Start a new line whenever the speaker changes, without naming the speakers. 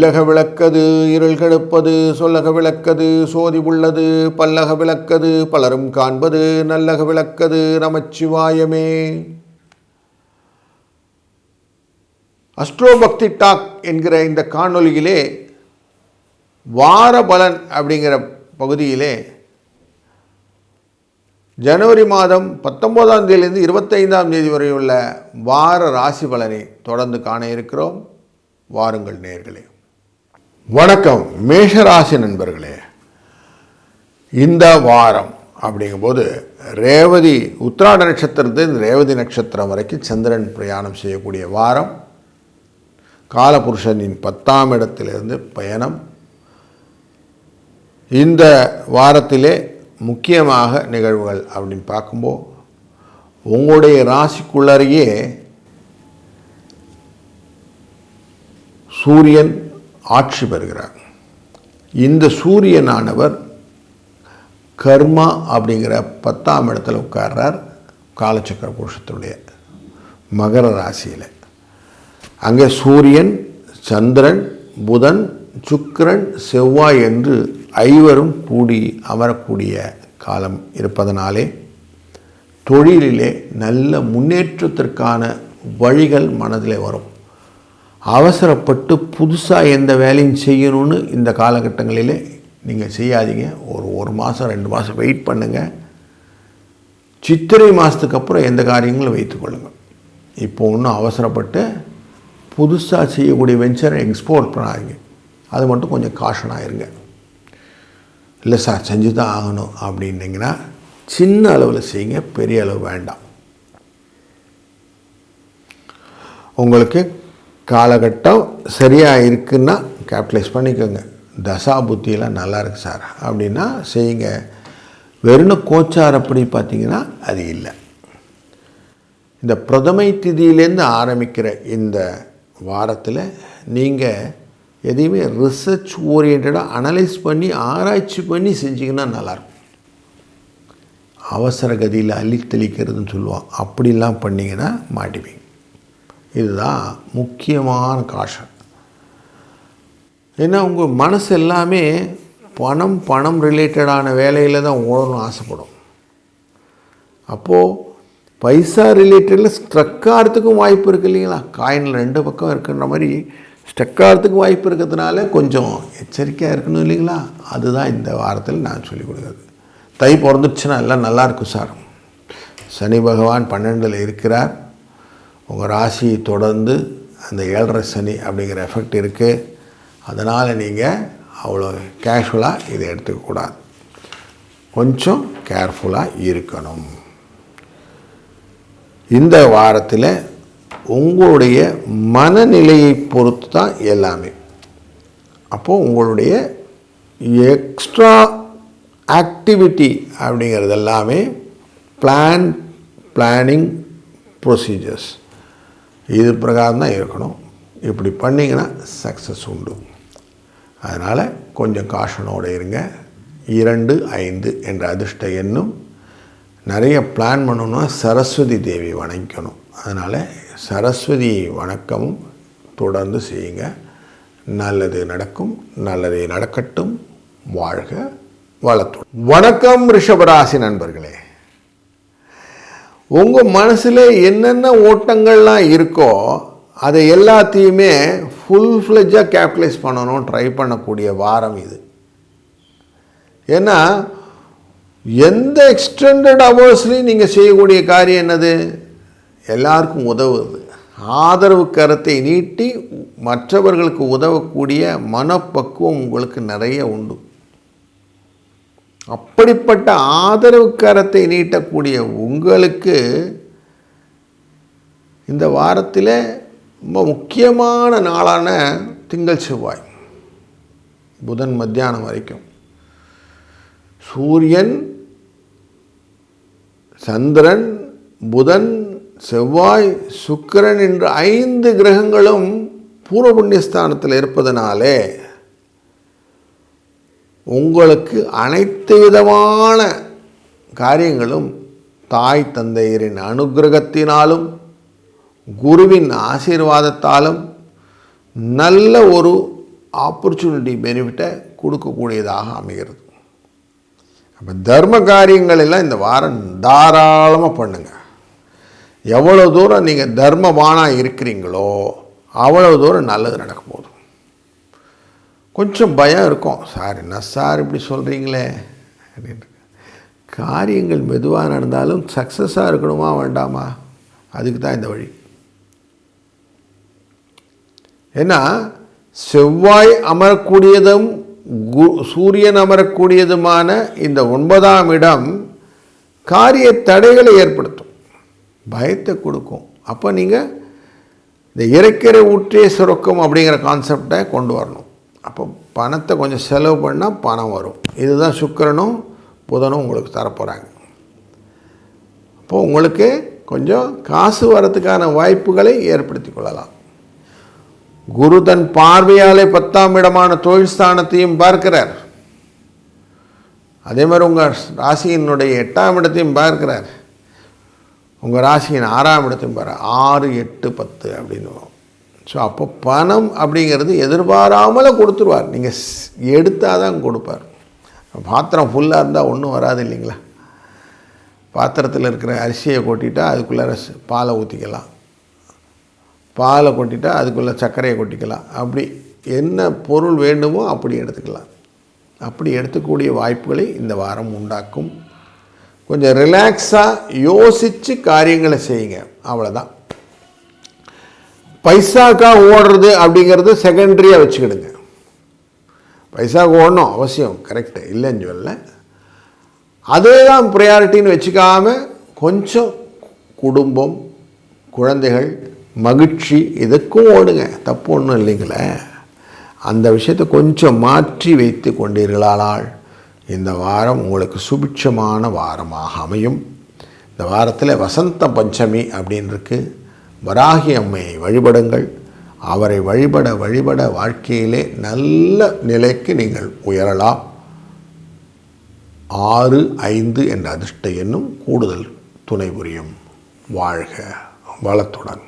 இல்லக விளக்கது இருள் கெடுப்பது சொல்லக விளக்கது சோதி உள்ளது பல்லக விளக்கது பலரும் காண்பது நல்லக விளக்கது நமச்சிவாயமே. அஸ்ட்ரோ பக்தி டாக் என்கிற இந்த காணொலியிலே வார பலன் அப்படிங்கிற பகுதியிலே ஜனவரி மாதம் பத்தொம்போதாம் தேதியிலிருந்து இருபத்தைந்தாம் தேதி வரை உள்ள வார ராசி பலனை தொடர்ந்து காண இருக்கிறோம். வாருங்கள் நேர்களே. வணக்கம் மேஷராசி நண்பர்களே. இந்த வாரம் அப்படிங்கும்போது ரேவதி உத்திராட நட்சத்திரத்திலிருந்து ரேவதி நட்சத்திரம் வரைக்கும் சந்திரன் பிரயாணம் செய்யக்கூடிய வாரம். காலபுருஷனின் பத்தாம் இடத்திலிருந்து பயணம். இந்த வாரத்திலே முக்கியமாக நிகழ்வுகள் அப்படின்னு பார்க்கும்போது உங்களுடைய ராசிக்குள்ளறையே சூரியன் ஆட்சி பெறுகிறார் இந்த சூரியனானவர் கர்மா அப்படிங்கிற பத்தாம் இடத்துல உட்கார்றார் காலச்சக்கர புருஷத்துடைய மகர ராசியில். அங்கே சூரியன் சந்திரன் புதன் சுக்கிரன் செவ்வாய் என்று ஐவரும் கூடி அமரக்கூடிய காலம் இருப்பதனாலே தொழிலிலே நல்ல முன்னேற்றத்திற்கான வழிகள் மனதில் வரும். அவசரப்பட்டு புதுசாக எந்த வேலையும் செய்யணும்னு இந்த காலகட்டங்களிலே நீங்கள் செய்யாதீங்க. ஒரு ஒரு மாதம் ரெண்டு மாதம் வெயிட் பண்ணுங்கள் சித்திரை மாதத்துக்கு அப்புறம் எந்த காரியங்களும் வைத்துக்கொள்ளுங்கள் இப்போ ஒன்றும் அவசரப்பட்டு புதுசாக செய்யக்கூடிய வெஞ்சரை எக்ஸ்போர்ட் பண்ணாதீங்க. அது மட்டும் கொஞ்சம் காஷனாக இருங்க. இல்லை சார் செஞ்சு தான் ஆகணும் அப்படின்னீங்கன்னா சின்ன அளவில் செய்யுங்க பெரிய அளவு வேண்டாம். உங்களுக்கு காலகட்டம் சரியாக இருக்குன்னா கேபிட்டலைஸ் பண்ணிக்கோங்க. தசா புத்தியெல்லாம் நல்லா இருக்கு சார். அப்படின்னா செய்யுங்க. வெறும் கோச்சார் அப்படி பார்த்தீங்கன்னா அது இல்லை. இந்த பிரதமை திதியிலேருந்து ஆரம்பிக்கிற இந்த வாரத்தில் நீங்கள் எதையுமே ரிசர்ச் ஓரியன்டாக அனலைஸ் பண்ணி ஆராய்ச்சி பண்ணி செஞ்சிங்கன்னா நல்லாயிருக்கும் அவசர கதியில் அள்ளி தெளிக்கிறதுன்னு சொல்லுவோம். அப்படிலாம் பண்ணிங்கன்னா மாட்டிப்பீங்க. இதுதான் முக்கியமான காஷன். ஏன்னா உங்கள் மனசு எல்லாமே பணம் பணம் ரிலேட்டடான வேலையில் தான் ஓடணும் ஆசைப்படும். அப்போது பைசா ரிலேட்டடில் ஸ்ட்ரக் ஆகிறதுக்கும் வாய்ப்பு இருக்குது இல்லைங்களா? காயினில் ரெண்டு பக்கம் இருக்குன்ற மாதிரி ஸ்ட்ரக் ஆகிறதுக்கு வாய்ப்பு இருக்கிறதுனால கொஞ்சம் எச்சரிக்கையாக இருக்கணும் இல்லைங்களா? அதுதான் இந்த வாரத்தில் நான் சொல்லிக் கொடுக்குறது. தை பிறந்துச்சுன்னா எல்லாம் நல்லாயிருக்கும் சார். சனி பகவான் பன்னெண்டில் இருக்கிறார். உங்கள் ராசியை தொடர்ந்து அந்த ஏழரை சனி அப்படிங்கிற எஃபெக்ட் இருக்குது அதனால் நீங்கள் அவ்வளோ கேஷுவலாக இதை எடுத்துக்கக்கூடாது கொஞ்சம் கேர்ஃபுல்லாக இருக்கணும். இந்த வாரத்தில் உங்களுடைய மனநிலையை பொறுத்து தான் எல்லாமே. அப்போது உங்களுடைய எக்ஸ்ட்ரா ஆக்டிவிட்டி அப்படிங்கிறது எல்லாமே பிளான் பிளானிங் ப்ரொசீஜர்ஸ் இது பிரகாரம் தான் இருக்கணும். இப்படி பண்ணிங்கன்னா சக்ஸஸ் உண்டு. அதனால் கொஞ்சம் காஷனோடு இருங்க. இரண்டு ஐந்து என்ற அதிர்ஷ்ட எண்ணும். நிறைய பிளான் பண்ணணும்னா சரஸ்வதி தேவி வணங்கணும். அதனால் சரஸ்வதி வணக்கமும் தொடர்ந்து செய்யுங்க. நல்லது நடக்கும். நல்லதே நடக்கட்டும். வாழ்க வளத்துடன். வணக்கம் ரிஷபராசி நண்பர்களே. உங்கள் மனசில் என்னென்ன ஓட்டங்கள்லாம் இருக்கோ அதை எல்லாத்தையுமே ஃபுல் ஃப்ளெஜ்ஜாக கேப்டலைஸ் பண்ணணும் ட்ரை பண்ணக்கூடிய வாரம் இது. ஏன்னா எந்த எக்ஸ்டெண்டட் ஹவர்ஸ்லையும் நீங்கள் செய்யக்கூடிய காரியம் என்னது? எல்லாருக்கும் உதவுது. ஆதரவு கரத்தை நீட்டி மற்றவர்களுக்கு உதவக்கூடிய மனப்பக்குவம் உங்களுக்கு நிறைய உண்டு. அப்படிப்பட்ட ஆதரவு கரத்தை நீட்டக்கூடிய உங்களுக்கு இந்த வாரத்தில் ரொம்ப முக்கியமான நாளான திங்கள் செவ்வாய் புதன் மத்தியானம் வரைக்கும். சூரியன் சந்திரன் புதன் செவ்வாய் சுக்கிரன் என்ற ஐந்து கிரகங்களும் பூர்வ புண்ணியஸ்தானத்தில் இருப்பதனாலே உங்களுக்கு அனைத்து விதமான காரியங்களும் தாய் தந்தையரின் அனுகிரகத்தினாலும் குருவின் ஆசீர்வாதத்தாலும் நல்ல ஒரு ஆப்பர்ச்சுனிட்டி பெனிஃபிட்டை கொடுக்கக்கூடியதாக அமைகிறது. அப்போ தர்ம காரியங்கள் எல்லாம் இந்த வாரம் தாராளமாக பண்ணுங்கள் எவ்வளோ தூரம் நீங்கள் தர்மமானாக இருக்கிறீங்களோ அவ்வளோ தூரம் நல்லது நடக்கும் போது கொஞ்சம் பயம் இருக்கும். சார் என்ன சார் இப்படி சொல்கிறீங்களே அப்படின்னு. காரியங்கள் மெதுவாக நடந்தாலும் சக்ஸஸாக இருக்கணுமா வேண்டாமா? அதுக்கு தான் இந்த வழி. ஏன்னா செவ்வாய் அமரக்கூடியதும் கு சூரியன் அமரக்கூடியதுமான இந்த ஒன்பதாம் இடம் காரிய தடைகளை ஏற்படுத்தும். பயத்தை கொடுக்கும். அப்போ நீங்கள் இந்த இறக்கிற ஊற்றே சுரக்கும் அப்படிங்கிற கான்செப்டை கொண்டு வரணும். அப்போ பணத்தை கொஞ்சம் செலவு பண்ணால் பணம் வரும். இதுதான் சுக்கிரனும் புதனும் உங்களுக்கு தரப்போகிறாங்க அப்போது உங்களுக்கு கொஞ்சம் காசு வரத்துக்கான வாய்ப்புகளை ஏற்படுத்தி கொள்ளலாம். குரு தன் பார்வையாலே பத்தாம் இடமான தொழில் ஸ்தானத்தையும் பார்க்கிறார். அதே மாதிரி உங்கள் ராசியினுடைய எட்டாம் இடத்தையும் பார்க்கிறார். உங்கள் ராசியின் ஆறாம் இடத்தையும் பாரு ஆறு எட்டு பத்து அப்படின்னு ஸோ அப்போ பணம் அப்படிங்கிறது எதிர்பாராமல் கொடுத்துருவார். நீங்கள் எடுத்தால் தான் கொடுப்பார். பாத்திரம் ஃபுல்லாக இருந்தால் ஒன்றும் வராது இல்லைங்களா? பாத்திரத்தில் இருக்கிற அரிசியை கொட்டிட்டா அதுக்குள்ளே பாலை ஊற்றிக்கலாம் பாலை கொட்டிட்டா அதுக்குள்ளே சர்க்கரையை கொட்டிக்கலாம். அப்படி என்ன பொருள் வேண்டுமோ அப்படி எடுத்துக்கலாம். அப்படி எடுத்துக்கூடிய வாய்ப்புகளை இந்த வாரம் உண்டாக்கும். கொஞ்சம் ரிலாக்ஸாக யோசித்து காரியங்களை செய்யுங்க. அவ்வளோதான் பைசாக்காக ஓடுறது அப்படிங்கிறது செகண்டரியாக வச்சுக்கிடுங்க. பைசாவுக்கு ஓடணும் அவசியம் கரெக்டு இல்லைன்னு சொல்லல. அதே தான் ப்ரையாரிட்டின்னு வச்சுக்காம கொஞ்சம் குடும்பம் குழந்தைகள் மகிழ்ச்சி இதுக்கும் ஓடுங்க. தப்பு ஒன்றும் இல்லைங்களே. அந்த விஷயத்தை கொஞ்சம் மாற்றி வைத்து கொண்டீர்களானால் இந்த வாரம் உங்களுக்கு சுபிட்சமான வாரமாக அமையும். இந்த வாரத்தில் வசந்த பஞ்சமி அப்படின்னு இருக்குது வராகி அம்மையை வழிபடுங்கள். அவரை வழிபட வழிபட வாழ்க்கையிலே நல்ல நிலைக்கு நீங்கள் உயரலாம். ஆறு ஐந்து என்ற அதிர்ஷ்ட எண்ணும் கூடுதல் துணை புரியும் வாழ்க வளத்துடன்.